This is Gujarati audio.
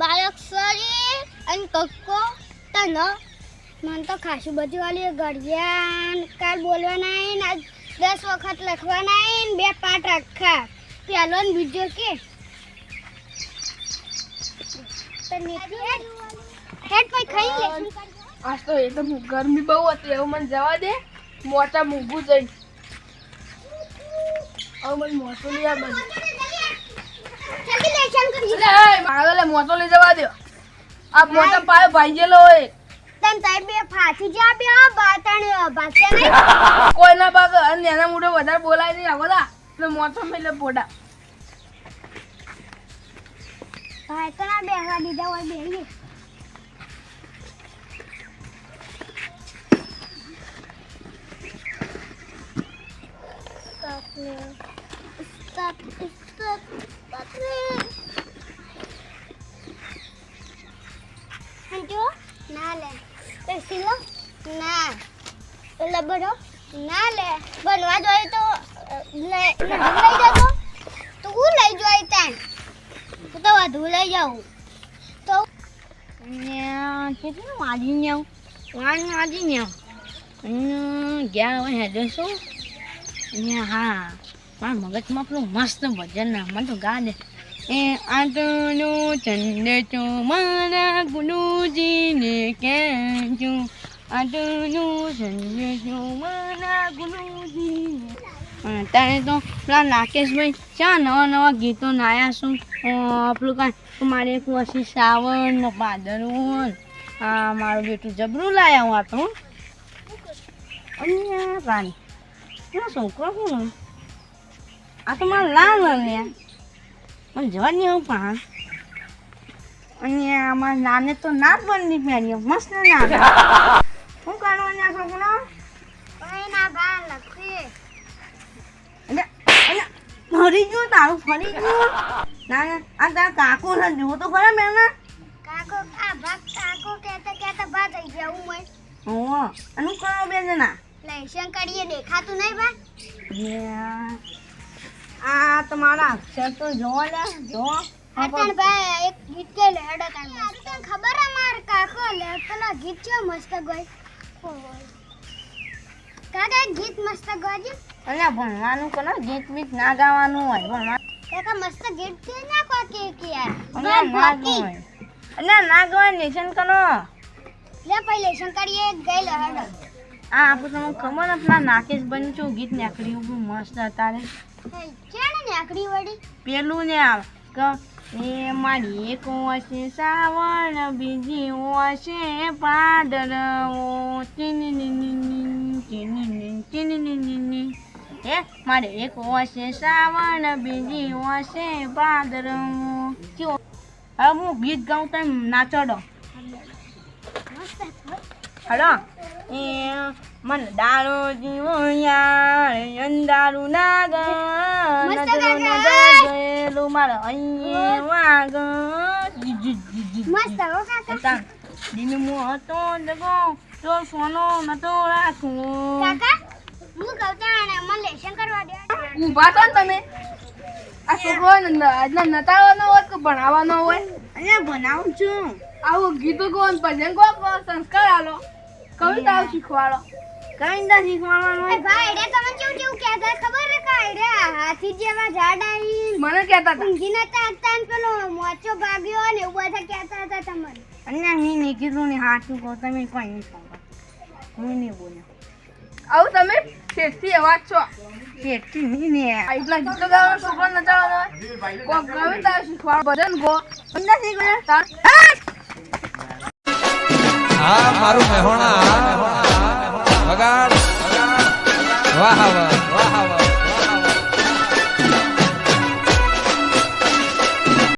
બાળક સરી અને કક્કો તન. મને તો ખાસું બધું વાલી ગળિયા કાલ બોલવાના આવીને આજ દસ વખત લખવાના આવીને બે પાઠ રાખા પહેલો ને બીજો કે હેડ. પછી ખાઈ લે. આજ તો એ તો ગરમી બહુ હતી. એવું મને જવા દે. મોટા મૂંગું જઈ હવે મને મોટું લઈ આ બધું મારે મોટો લઈ જવા દો આ મોટા પાયો હોય તમ તાઈ બે ફાથી જા બે બાતણ નહીં અને એના મોઢે વધારે બોલાય નહીં આ બધા એટલે મોટો મેલે પોડા ભાઈ તો ના બેહવા દીધા હોય બેહીએ Stop, stop, stop it. હંજો ના લે પેસીલો ના. લબડો? ના લે બનવા જોઈએ તો લઈ જતો તો? લઈ જોઈ ત્યાં હું તો વધુ લઈ જાઉં. તો? કેટલું વાજી આવું વાન વાજી ન્યાવ ગયા હવે હેડે શું? ને હા. મારા મગજમાં પેલું મસ્ત ભજન ના મને તો ગા દે એ આટલો ચંદ છું મારા ગુરુજીને છું આટલો ચંદ છું મારા ગુરુજીને અત્યારે તો પેલા રાકેશભાઈ ચા નવા નવા ગીતો નાયા છું આપણું કાંઈ મારે એક વસી શ્રાવણ ને ભાદરવું આ મારું બેટું જબરું લાયા હું આપણું. અને ના છોકરો શું આ તો મારા લાલ લે મને જવા નહીં આવું પણ અને અમારા નાને તો ના જ બની પહેર્યો મસ્ત ના શું કરવાનું આ છોકરો? ના બા લખી ફરી ગયું તારું ફરી ગયું. ના ના આ તારા કાકો ને જુઓ તો ખરા મેં કાકો આ ભાગ કાકો કહેતા કહેતા બા થઈ ગયા હું મેં ઓ અનુ કરો બે જણા? લેશન કરીએ દેખાતું નહીં બા. આ તમારા અક્ષર તો જો લે જો ભાઈ એક ગીત કે લેડો તને ખબર અમાર કાકો લે પેલા ગીત છે મસ્ત ગોય કાકા ગીત મસ્ત ગોજી અલ્યા ભણવાનું કોનો? ગીત બીત ના ગાવાનું હોય ભણવા. કાકા મસ્ત ગીત છે ના કો કે કે યાર. અલ્યા ના ગોય. અલ્યા ના ગોય લેશન કરો. લે પહેલે લેશન કરીએ ગઈ લેડો આ આપણે તમને ખબર પેલા નાકેશ બન છું ગીત નીકળ્યું બહુ મસ્ત તારે છે ને નીકળી વળી? પેલું ને આ કે એ મારી એક વશે સાવણ બીજી વશે પાદરવો હે મારે એક વશે સાવણ બીજી વશે પાદર કયો હવે હું ગીત ગાઉં તમે નાચડો. હલો. એ મન દારો જીવો યાર. અંધારું ના ગ નજરો નજર ગયેલું મારે અહીંયા વાગ. મસ્ત હો કાકા. દિન મો હતો જગો તો સોનો નતો રાખું કાકા હું મને લેશન કરવા દે. ઊભા તમે? આ છોકરો આજના હોય કે ભણાવવાનો હોય? અહીંયા બનાવું છું. આવું ગીતો કોણ ભજન કહો, સંસ્કાર આલો. કવિતાઓ શીખવાડો. કઈ ના શીખવાનું ભાઈ એડે તમે કેવું કેવું કહેતા ખબર છે કા એડે હાથી જેવા ઝાડ આવી મને કહેતા હતા. ઊંઘી નતા હતા ને પેલો મોચો ભાગ્યો ને એવું બધા કહેતા હતા તમને. અને હું નહીં કીધું ને હાથું કહો તમે કોઈ નહીં કહો હું નહીં બોલ્યો. આવું તમે શેઠથી એવા છો. શેઠથી નહીં ને. એટલા ગીતો ગાવાનો છોકરો હોય? કોક કવિતાઓ શીખવાડો. ભજન કહો અંદર શીખવાડો? હા મારું મહેણા. બગાડ વાહ વાહ વાહ વાહ.